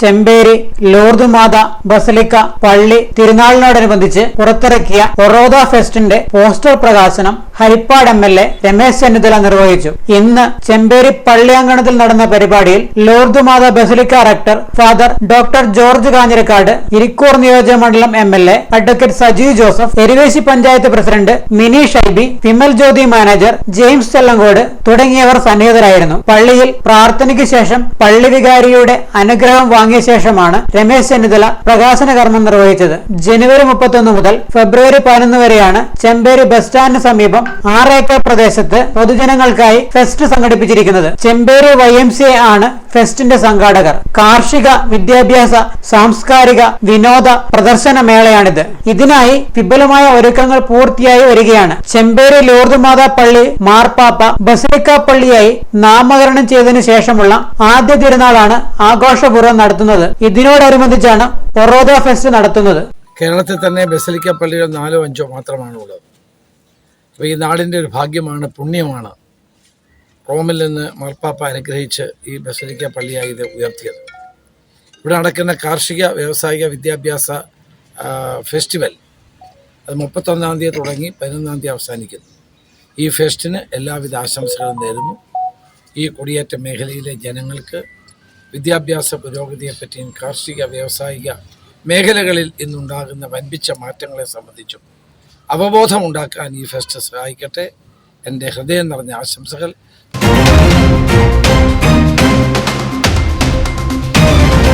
Chemperi Lourdes Matha basilica പള്ളി തിരുനാളിനോടനുബന്ധിച്ച് പുറത്തിറക്കിയ ഒറോദ ഫെസ്റ്റിന്റെ പോസ്റ്റർ പ്രകാശനം Harippad M L A Ramesh Chennithala നിർവഹിച്ചു. ഇന്ന് ചെമ്പേരി പള്ളിയാങ്കണത്തിൽ നടന്ന പരിപാടിയിൽ Lourdes Matha basilica rector father doctor George Kanhirakkad Irikkur നിയോജക മണ്ഡലം M L A advocate Sajeev Joseph Eruveshi panchayat president Mini Shaibi Vimal Jyothi manager James Chellankode തുടങ്ങിയവർ സന്നിഹിതരായിരുന്നു. പള്ളിയിൽ പ്രാർത്ഥനയ്ക്ക് ശേഷം പള്ളി വികാരിയുടെ അനുഗ്രഹം വാങ്ങിയ ശേഷമാണ് രമേശ് ചെന്നിത്തല പ്രകാശന കർമ്മം നിർവഹിച്ചത്. ജനുവരി മുപ്പത്തൊന്ന് മുതൽ ഫെബ്രുവരി പതിനൊന്ന് വരെയാണ് ചെമ്പേരി ബസ് സ്റ്റാൻഡിന് സമീപം ആറ് ഏക്കർ പ്രദേശത്ത് പൊതുജനങ്ങൾക്കായി ഫെസ്റ്റ് സംഘടിപ്പിച്ചിരിക്കുന്നത്. ചെമ്പേരി വൈ എം സി ആണ് ഫെസ്റ്റിന്റെ സംഘാടകർ. കാർഷിക വിദ്യാഭ്യാസ സാംസ്കാരിക വിനോദ പ്രദർശന മേളയാണിത്. ഇതിനായി വിപുലമായ ഒരുക്കങ്ങൾ പൂർത്തിയായി വരികയാണ്. ചെമ്പേരി ലോർദുമാതാ പള്ളി മാർപ്പാപ്പ ബസലിക്ക പള്ളിയായി നാമകരണം ചെയ്തതിനു ശേഷമുള്ള ആദ്യ തിരുനാളാണ് ആഘോഷപൂർവം നടത്തുന്നത്. ഇതിനോടനുബന്ധിച്ചാണ് പൊറോദ ഫെസ്റ്റ് നടത്തുന്നത്. കേരളത്തിൽ തന്നെ ബസലിക്ക പള്ളികൾ നാലോ അഞ്ചോ മാത്രമാണ് ഉള്ളത് അപ്പോൾ ഈ നാടിന്റെ ഒരു ഭാഗ്യമാണ് പുണ്യമാണ് റോമിൽ നിന്ന് മാർപ്പാപ്പ അനുഗ്രഹിച്ച് ഈ ബസലിക്ക പള്ളിയായി ഇത് ഉയർത്തിയത്. ഇവിടെ നടക്കുന്ന കാർഷിക വ്യാവസായിക വിദ്യാഭ്യാസ ഫെസ്റ്റിവൽ അത് മുപ്പത്തൊന്നാം തീയതി തുടങ്ങി പതിനൊന്നാം തീയതി അവസാനിക്കുന്നു. ഈ ഫെസ്റ്റിന് എല്ലാവിധ ആശംസകളും നേരുന്നു. ഈ കുടിയേറ്റ മേഖലയിലെ ജനങ്ങൾക്ക് വിദ്യാഭ്യാസ പുരോഗതിയെപ്പറ്റിയും കാർഷിക വ്യാവസായിക മേഖലകളിൽ ഇന്നുണ്ടാകുന്ന വൻപിച്ച മാറ്റങ്ങളെ സംബന്ധിച്ചും അവബോധമുണ്ടാക്കാൻ ഈ ഫെസ്റ്റ് സഹായിക്കട്ടെ. എന്റെ ഹൃദയം നിറഞ്ഞ ആശംസകൾ.